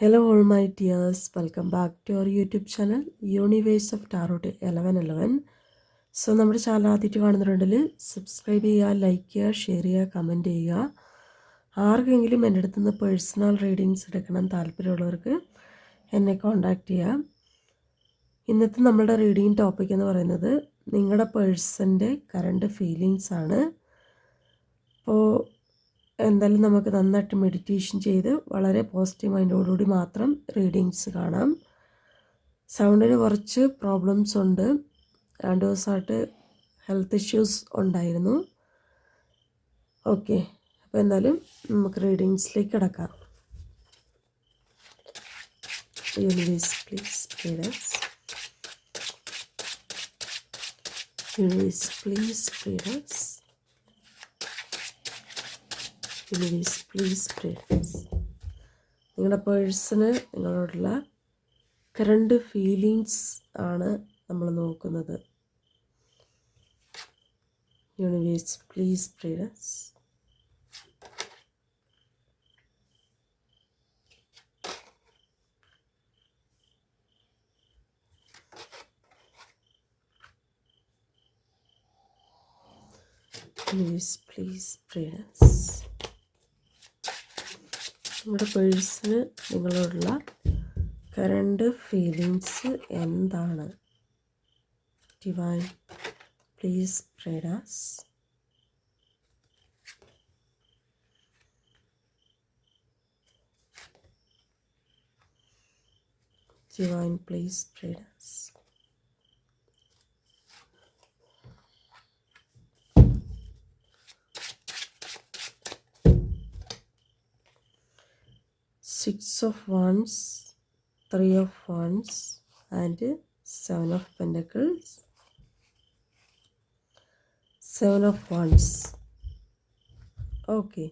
Hello, all my dears. Welcome back to our YouTube channel, Universe of Tarot 1111. So നമ്മുടെ channel ആദ്യമായിട്ട് കാണുന്നുണ്ടെങ്കിൽ subscribe ചെയ്യുക like ചെയ്യുക share ചെയ്യുക കമന്റ് ചെയ്യുക ആർക്കെങ്കിലും എന്റെ അടുത്ത് നിന്ന് പേഴ്സണൽ റീഡിങ്സ് എടുക്കണം താല്പര്യമുള്ളവർക്ക് എന്നെ കോൺടാക്റ്റ് ചെയ്യാം ഇന്നത്തെ നമ്മുടെ റീഡിങ് ടോപ്പിക് എന്ന് പറയുന്നത് നിങ്ങളുടെ പേഴ്സന്റെ കറണ്ട് ഫീലിങ്സ് ആണ് അപ്പോൾ എന്തായാലും നമുക്ക് നന്നായിട്ട് മെഡിറ്റേഷൻ ചെയ്ത് വളരെ പോസിറ്റീവ് മൈൻഡോടുകൂടി മാത്രം റീഡിങ്സ് കാണാം. സൗണ്ടിന് കുറച്ച് പ്രോബ്ലംസ് ഉണ്ട്. രണ്ട് ദിവസമായിട്ട് ഹെൽത്ത് ഇഷ്യൂസ് ഉണ്ടായിരുന്നു. ഓക്കെ അപ്പോൾ എന്തായാലും നമുക്ക് റീഡിങ്സിലേക്ക് കിടക്കാം. Universe please Pleiades universe please Pleiades universe please please നിങ്ങളുടെ പേഴ്സണ് നിങ്ങളോടുള്ള കറണ്ട് ഫീലിങ്സ് ആണ് നമ്മൾ നോക്കുന്നത്. Universe please Pleiades universe please Pleiades നിങ്ങളുടെ പേഴ്സിന് നിങ്ങളോടുള്ള കറണ്ട് ഫീലിങ്സ് എന്താണ്? Divine please Pleiades divine please pray six of wands three of wands and seven of pentacles. Seven of wands okay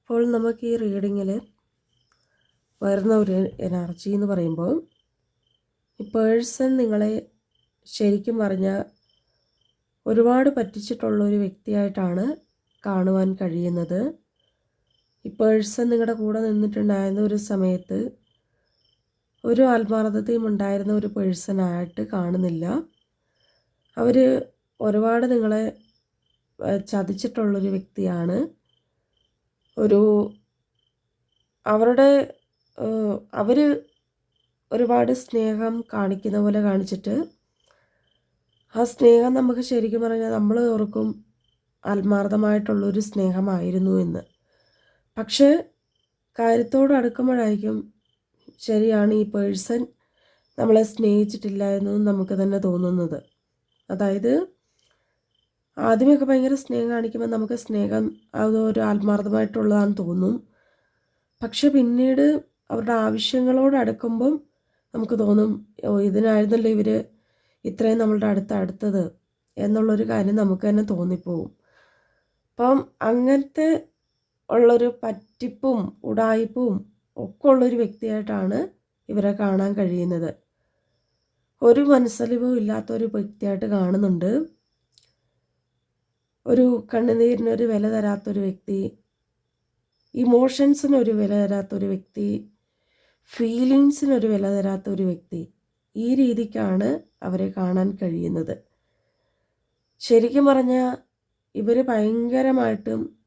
അപ്പോൾ നമുക്ക് ഈ റീഡിങ്ങിൽ വരുന്ന ഒരു എനർജി എന്ന് പറയുമ്പോൾ ഈ പേഴ്സൺ നിങ്ങളെ ശരിക്കും പറഞ്ഞാൽ ഒരുപാട് പറ്റിച്ചിട്ടുള്ള ഒരു വ്യക്തിയായിട്ടാണ് കാണുവാൻ കഴിയുന്നത്. ഈ പേഴ്സൺ നിങ്ങളുടെ കൂടെ നിന്നിട്ടുണ്ടായിരുന്ന ഒരു സമയത്ത് ഒരു ആത്മാർത്ഥതയും ഉണ്ടായിരുന്ന ഒരു പേഴ്സണായിട്ട് കാണുന്നില്ല. അവർ ഒരുപാട് നിങ്ങളെ ചതിച്ചിട്ടുള്ളൊരു വ്യക്തിയാണ്. ഒരു അവരുടെ അവർ ഒരുപാട് സ്നേഹം കാണിക്കുന്ന പോലെ കാണിച്ചിട്ട് ആ സ്നേഹം നമുക്ക് ശരിക്കും പറഞ്ഞാൽ നമ്മൾ ഓർക്കും ആത്മാർത്ഥമായിട്ടുള്ളൊരു സ്നേഹമായിരുന്നു എന്ന്. പക്ഷേ കാര്യത്തോട് അടുക്കുമ്പോഴായിരിക്കും ശരിയാണ് ഈ പേഴ്സൺ നമ്മളെ സ്നേഹിച്ചിട്ടില്ല എന്നും നമുക്ക് തന്നെ തോന്നുന്നത്. അതായത് ആദ്യമൊക്കെ ഭയങ്കര സ്നേഹം കാണിക്കുമ്പോൾ നമുക്ക് സ്നേഹം അത് ഒരു ആത്മാർത്ഥമായിട്ടുള്ളതാണെന്ന് തോന്നും. പക്ഷെ പിന്നീട് അവരുടെ ആവശ്യങ്ങളോട് അടുക്കുമ്പം നമുക്ക് തോന്നും ഓ ഇതിനായിരുന്നല്ലോ ഇവർ ഇത്രയും നമ്മളുടെ അടുത്ത് അടുത്തത് എന്നുള്ളൊരു കാര്യം നമുക്ക് തന്നെ തോന്നിപ്പോവും. അപ്പം അങ്ങനത്തെ ഉള്ളൊരു പറ്റിപ്പും ഉടായ്പും ഒക്കെ ഉള്ളൊരു വ്യക്തിയായിട്ടാണ് ഇവരെ കാണാൻ കഴിയുന്നത്. ഒരു മനസ്സലിവും ഇല്ലാത്തൊരു വ്യക്തിയായിട്ട് കാണുന്നുണ്ട്. ഒരു കണ്ണുനീരിനൊരു വില തരാത്തൊരു വ്യക്തി ഇമോഷൻസിനൊരു വില തരാത്തൊരു വ്യക്തി ഫീലിങ്സിനൊരു വില തരാത്തൊരു വ്യക്തി ഈ രീതിക്കാണ് അവരെ കാണാൻ കഴിയുന്നത്. ശരിക്കും പറഞ്ഞാൽ ഇവർ ഭയങ്കരമായിട്ടും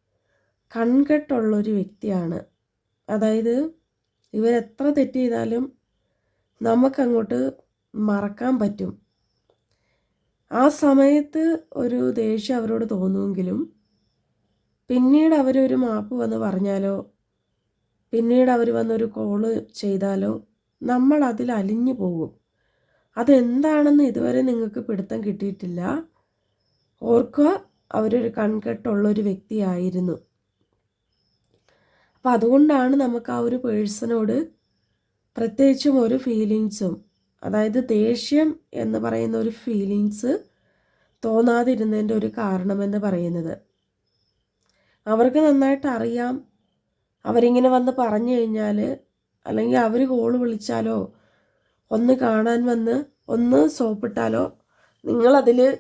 കൺകെട്ടുള്ളൊരു വ്യക്തിയാണ്. അതായത് ഇവരെത്ര തെറ്റ് ചെയ്താലും നമുക്കങ്ങോട്ട് മറക്കാൻ പറ്റും. ആ സമയത്ത് ഒരു ദേഷ്യം അവരോട് തോന്നുമെങ്കിലും പിന്നീട് അവരൊരു മാപ്പ് വന്ന് പറഞ്ഞാലോ പിന്നീട് അവർ വന്നൊരു കോൾ ചെയ്താലോ നമ്മൾ അതിൽ അലിഞ്ഞു പോകും. അതെന്താണെന്ന് ഇതുവരെ നിങ്ങൾക്ക് പിടുത്തം കിട്ടിയിട്ടില്ല. ഓർക്കുക അവരൊരു കൺകെട്ടുള്ളൊരു വ്യക്തിയായിരുന്നു. അപ്പം അതുകൊണ്ടാണ് നമുക്ക് ആ ഒരു പേഴ്സണോട് പ്രത്യേകിച്ചും ഒരു ഫീലിങ്സും അതായത് ദേഷ്യം എന്ന് പറയുന്ന ഒരു ഫീലിങ്സ് തോന്നാതിരുന്നതിന്റെ ഒരു കാരണമെന്ന് പറയുന്നത്. അവർക്ക് നന്നായിട്ട് അറിയാം. അവരിങ്ങനെ വന്ന് പറഞ്ഞു കഴിഞ്ഞാൽ അല്ലെങ്കിൽ അവർ കോൾ വിളിച്ചാലോ ഒന്ന് കാണാൻ വന്ന് ഒന്ന് സോപ്പിട്ടാലോ നിങ്ങളതിൽ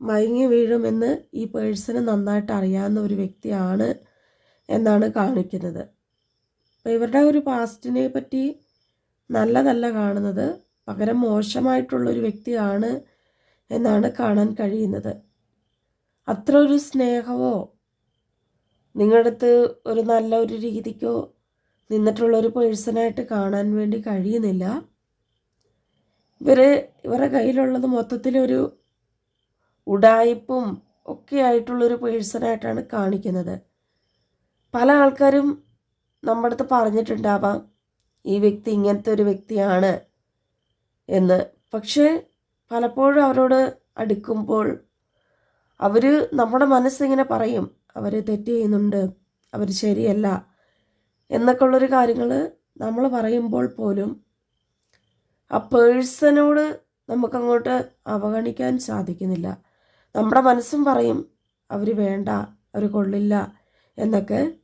മയങ്ങി വീഴുമെന്ന് ഈ പേഴ്സണ് നന്നായിട്ട് അറിയാവുന്ന ഒരു വ്യക്തിയാണ്. എന്നാണ് കാണിക്കുന്നത്. അപ്പോൾ ഇവരുടെ ഒരു പാസ്റ്റിനെ പറ്റി നല്ലതല്ല കാണുന്നത്. പകരം മോശമായിട്ടുള്ളൊരു വ്യക്തിയാണ് എന്നാണ് കാണാൻ കഴിയുന്നത്. അത്ര ഒരു സ്നേഹമോ നിങ്ങളുടെ അടുത്ത് ഒരു നല്ല ഒരു രീതിക്കോ നിന്നിട്ടുള്ള ഒരു പേഴ്സണായിട്ട് കാണാൻ വേണ്ടി കഴിയുന്നില്ല. ഇവർ ഇവരുടെ കയ്യിലുള്ളത് മൊത്തത്തിലൊരു ഉടായിപ്പും ഒക്കെ ആയിട്ടുള്ളൊരു പേഴ്സണായിട്ടാണ് കാണിക്കുന്നത്. പല ആൾക്കാരും നമ്മുടെ അടുത്ത് പറഞ്ഞിട്ടുണ്ടാവാം ഈ വ്യക്തി ഇങ്ങനത്തെ ഒരു വ്യക്തിയാണ് എന്ന്. പക്ഷേ പലപ്പോഴും അവരോട് അടുക്കുമ്പോൾ അവർ നമ്മുടെ മനസ്സിങ്ങനെ പറയും അവർ തെറ്റ് ചെയ്യുന്നുണ്ട് അവർ ശരിയല്ല എന്നൊക്കെ ഉള്ളൊരു കാര്യങ്ങൾ നമ്മൾ പറയുമ്പോൾ പോലും ആ പേഴ്സണോട് നമുക്കങ്ങോട്ട് അവഗണിക്കാൻ സാധിക്കുന്നില്ല. നമ്മുടെ മനസ്സും പറയും അവർ വേണ്ട അവർ കൊള്ളില്ല എന്നൊക്കെ.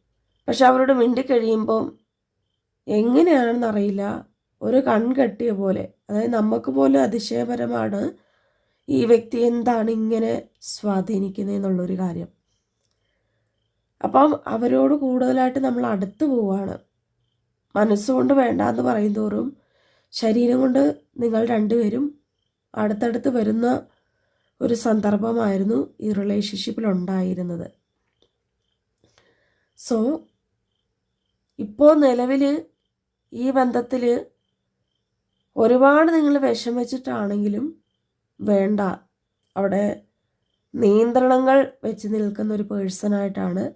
പക്ഷെ അവരോട് മിണ്ടിക്കഴിയുമ്പം എങ്ങനെയാണെന്നറിയില്ല. ഒരു കൺകെട്ടിയ പോലെ. അതായത് നമുക്ക് പോലും അതിശയപരമാണ് ഈ വ്യക്തി എന്താണ് ഇങ്ങനെ സ്വാധീനിക്കുന്നതെന്നുള്ളൊരു കാര്യം. അപ്പം അവരോട് കൂടുതലായിട്ട് നമ്മൾ അടുത്ത് പോവുകയാണ്. മനസ്സുകൊണ്ട് വേണ്ട എന്ന് പറയും തോറും ശരീരം കൊണ്ട് നിങ്ങൾ രണ്ടുപേരും അടുത്തടുത്ത് വരുന്ന ഒരു സന്ദർഭമായിരുന്നു ഈ റിലേഷൻഷിപ്പിൽ ഉണ്ടായിരുന്നത്. സോ ഇപ്പോൾ നിലവിൽ ഈ ബന്ധത്തിൽ ഒരുപാട് നിങ്ങൾ വിഷമിച്ചിട്ടാണെങ്കിലും വേണ്ട. അവിടെ നിയന്ത്രണങ്ങൾ വെച്ച് നിൽക്കുന്ന ഒരു പേഴ്സണായിട്ടാണ്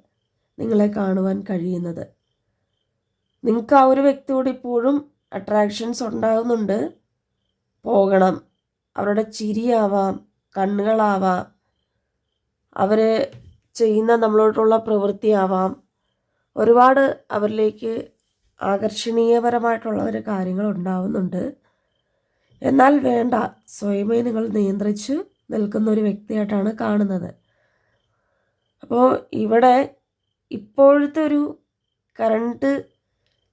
നിങ്ങളെ കാണുവാൻ കഴിയുന്നത്. നിങ്ങൾക്ക് ആ ഒരു വ്യക്തിയോട് ഇപ്പോഴും അട്രാക്ഷൻസ് ഉണ്ടാകുന്നുണ്ട് പോകണം. അവരുടെ ചിരിയാവാം കണ്ണുകളാവാം. അവർ ചെയ്യുന്ന നമ്മളോട്ടുള്ള പ്രവൃത്തിയാവാം. ഒരുപാട് അവരിലേക്ക് ആകർഷണീയപരമായിട്ടുള്ള ഒരു കാര്യങ്ങൾ ഉണ്ടാവുന്നുണ്ട്. എന്നാൽ വേണ്ട സ്വയമേ നിങ്ങൾ നിയന്ത്രിച്ച് നിൽക്കുന്ന ഒരു വ്യക്തിയായിട്ടാണ് കാണുന്നത്. അപ്പോൾ ഇവിടെ ഇപ്പോഴത്തെ ഒരു കറണ്ട്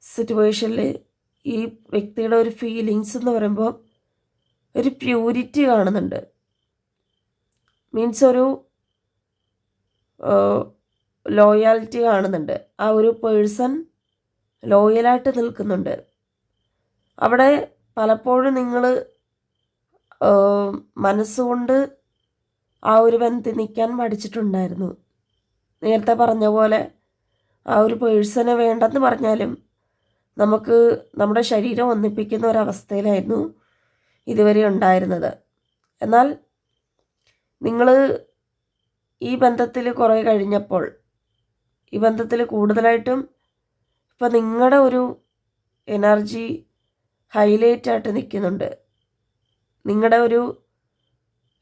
സിറ്റുവേഷനിൽ ഈ വ്യക്തിയുടെ ഒരു ഫീലിങ്സ് എന്ന് പറയുമ്പോൾ ഒരു പ്യൂരിറ്റി കാണുന്നുണ്ട്. മീൻസ് ഒരു ലോയാലിറ്റി കാണുന്നുണ്ട്. ആ ഒരു പേഴ്സൺ ലോയലായിട്ട് നിൽക്കുന്നുണ്ട്. അവിടെ പലപ്പോഴും നിങ്ങൾ മനസ്സുകൊണ്ട് ആ ഒരു ബന്ധത്തിൽ നിൽക്കാൻ പഠിച്ചിട്ടുണ്ടായിരുന്നു നേരത്തെ പറഞ്ഞ പോലെ ആ ഒരു പേഴ്സണെ വേണ്ടെന്ന് പറഞ്ഞാലും നമുക്ക് നമ്മുടെ ശരീരം ഒന്നിപ്പിക്കുന്ന ഒരവസ്ഥയിലായിരുന്നു ഇതുവരെ ഉണ്ടായിരുന്നത്. എന്നാൽ നിങ്ങൾ ഈ ബന്ധത്തിൽ കുറേ കഴിഞ്ഞപ്പോൾ ഈ ബന്ധത്തിൽ കൂടുതലായിട്ടും ഇപ്പം നിങ്ങളുടെ ഒരു എനർജി ഹൈലൈറ്റ് ആയിട്ട് നിൽക്കുന്നുണ്ട് നിങ്ങളുടെ ഒരു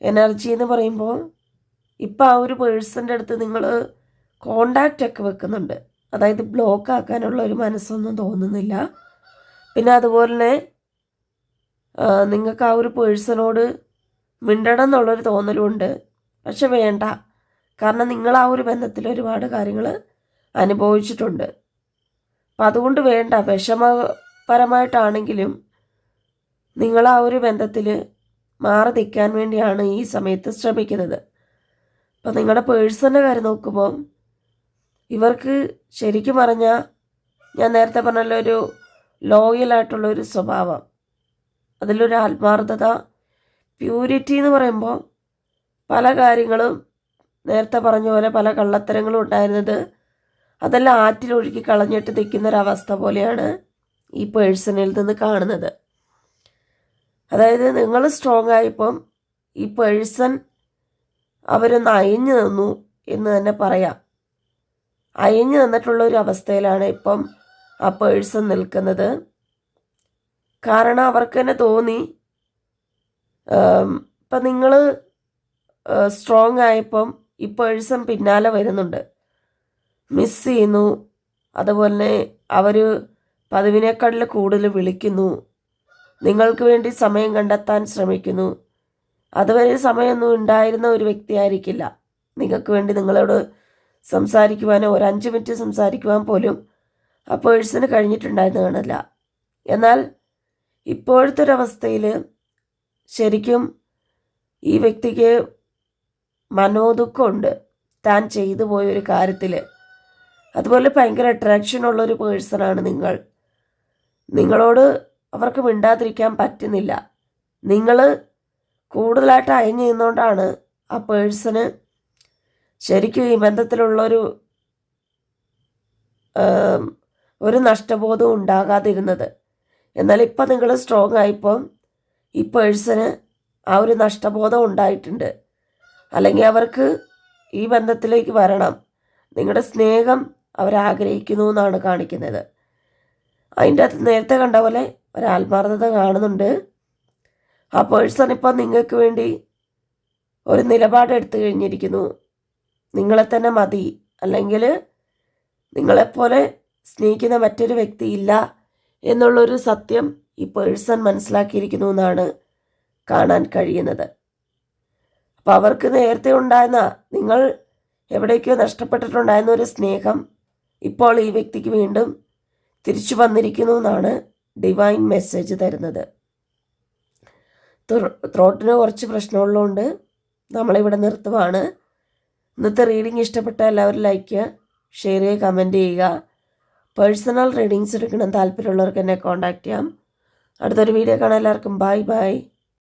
എനർജി എന്ന് പറയുമ്പോൾ ഇപ്പം ആ ഒരു പേഴ്സന്റെ അടുത്ത് നിങ്ങൾ കോണ്ടാക്റ്റ് ഒക്കെ വെക്കുന്നുണ്ട്. അതായത് ബ്ലോക്ക് ആക്കാനുള്ള ഒരു മനസ്സൊന്നും തോന്നുന്നില്ല. പിന്നെ അതുപോലെ തന്നെ നിങ്ങൾക്ക് ആ ഒരു പേഴ്സണോട് മിണ്ടണം എന്നുള്ളൊരു തോന്നലുണ്ട്. പക്ഷെ വേണ്ട. കാരണം നിങ്ങൾ ആ ഒരു ബന്ധത്തിൽ ഒരുപാട് കാര്യങ്ങൾ അനുഭവിച്ചിട്ടുണ്ട്. അപ്പം അതുകൊണ്ട് വേണ്ട വിഷമപരമായിട്ടാണെങ്കിലും നിങ്ങൾ ആ ഒരു ബന്ധത്തിൽ മാറി നിൽക്കാൻ വേണ്ടിയാണ് ഈ സമയത്ത് ശ്രമിക്കുന്നത്. അപ്പം നിങ്ങളുടെ പേഴ്സണൽ കാര്യം നോക്കുമ്പോൾ ഇവർക്ക് ശരിക്കും പറഞ്ഞാൽ ഞാൻ നേരത്തെ പറഞ്ഞല്ലോ ഒരു ലോയലായിട്ടുള്ള ഒരു സ്വഭാവം. അതിലൊരു ആത്മാർത്ഥത പ്യൂരിറ്റി എന്ന് പറയുമ്പോൾ പല കാര്യങ്ങളും നേരത്തെ പറഞ്ഞ പോലെ പല കള്ളത്തരങ്ങളും ഉണ്ടായിരുന്നത് അതെല്ലാം ആറ്റിലൊഴുക്കി കളഞ്ഞിട്ട് നിൽക്കുന്നൊരവസ്ഥ പോലെയാണ് ഈ പേഴ്സണിൽ നിന്ന് കാണുന്നത്. അതായത് നിങ്ങൾ സ്ട്രോങ് ആയപ്പം ഈ പേഴ്സൺ അവരൊന്ന് അയഞ്ഞു നിന്നു എന്ന് തന്നെ പറയാം. അയഞ്ഞു നിന്നിട്ടുള്ള ഒരു അവസ്ഥയിലാണ് ഇപ്പം ആ പേഴ്സൺ നിൽക്കുന്നത്. കാരണം അവർക്ക് തന്നെ തോന്നി ഇപ്പം നിങ്ങൾ സ്ട്രോങ് ആയപ്പം ഈ പേഴ്സൺ പിന്നാലെ വരുന്നുണ്ട്. മിസ് ചെയ്യുന്നു. അതുപോലെ തന്നെ അവർ പതിവിനേക്കാളിൽ കൂടുതൽ വിളിക്കുന്നു. നിങ്ങൾക്ക് വേണ്ടി സമയം കണ്ടെത്താൻ ശ്രമിക്കുന്നു. അതുവരെ സമയമൊന്നും ഉണ്ടായിരുന്ന ഒരു വ്യക്തിയായിരിക്കില്ല. നിങ്ങൾക്ക് വേണ്ടി നിങ്ങളോട് സംസാരിക്കുവാനോ ഒരു അഞ്ച് മിനിറ്റ് സംസാരിക്കുവാൻ പോലും ആ പേഴ്സന് കഴിഞ്ഞിട്ടുണ്ടായിരുന്നു കാണില്ല എന്നാൽ ഇപ്പോഴത്തെ ഒരവസ്ഥയിൽ ശരിക്കും ഈ വ്യക്തിക്ക് മനോദുഃഖമുണ്ട്. താൻ ചെയ്തു പോയ ഒരു കാര്യത്തിൽ അതുപോലെ ഭയങ്കര അട്രാക്ഷൻ ഉള്ളൊരു പേഴ്സണാണ് നിങ്ങൾ. നിങ്ങളോട് അവർക്ക് മിണ്ടാതിരിക്കാൻ പറ്റുന്നില്ല. നിങ്ങൾ കൂടുതലായിട്ട് അയഞ്ഞു നിന്നുകൊണ്ടാണ് ആ പേഴ്സണ് ശരിക്കും ഈ ബന്ധത്തിലുള്ളൊരു ഒരു നഷ്ടബോധം ഉണ്ടാകാതിരുന്നത്. എന്നാൽ ഇപ്പം നിങ്ങൾ സ്ട്രോങ് ആയപ്പോൾ ഈ പേഴ്സന് ആ ഒരു നഷ്ടബോധം ഉണ്ടായിട്ടുണ്ട്. അല്ലെങ്കിൽ അവർക്ക് ഈ ബന്ധത്തിലേക്ക് വരണം. നിങ്ങളുടെ സ്നേഹം അവരാഗ്രഹിക്കുന്നു എന്നാണ് കാണിക്കുന്നത്. അതിന്റെ അകത്ത് നേരത്തെ കണ്ട പോലെ ഒരാത്മാർത്ഥത കാണുന്നുണ്ട്. ആ പേഴ്സൺ ഇപ്പം നിങ്ങൾക്ക് വേണ്ടി ഒരു നിലപാടെടുത്തു കഴിഞ്ഞിരിക്കുന്നു. നിങ്ങളെ തന്നെ മതി. അല്ലെങ്കിൽ നിങ്ങളെപ്പോലെ സ്നേഹിക്കുന്ന മറ്റൊരു വ്യക്തി ഇല്ല എന്നുള്ളൊരു സത്യം ഈ പേഴ്സൺ മനസ്സിലാക്കിയിരിക്കുന്നു എന്നാണ് കാണാൻ കഴിയുന്നത്. അപ്പോൾ അവർക്ക് നേരത്തെ ഉണ്ടായിരുന്ന നിങ്ങൾ എവിടേക്കോ നഷ്ടപ്പെട്ടിട്ടുണ്ടായിരുന്ന ഒരു സ്നേഹം ഇപ്പോൾ ഈ വ്യക്തിക്ക് വീണ്ടും തിരിച്ചു വന്നിരിക്കുന്നു എന്നാണ് ഡിവൈൻ മെസ്സേജ് തരുന്നത്. ത്രോട്ടിന് കുറച്ച് പ്രശ്നമുള്ളതുകൊണ്ട് നമ്മളിവിടെ നിർത്തുവാണ്. ഇന്നത്തെ റീഡിംഗ് ഇഷ്ടപ്പെട്ട എല്ലാവരും ലൈക്ക് ചെയ്യുക ഷെയർ ചെയ്യുക. കമന്റ് ചെയ്യുക പേഴ്സണൽ റീഡിങ്സ് എടുക്കണം. താല്പര്യമുള്ളവർക്ക് എന്നെ കോൺടാക്റ്റ് ചെയ്യാം. അടുത്തൊരു വീഡിയോ കാണാൻ എല്ലാവർക്കും ബൈ ബൈ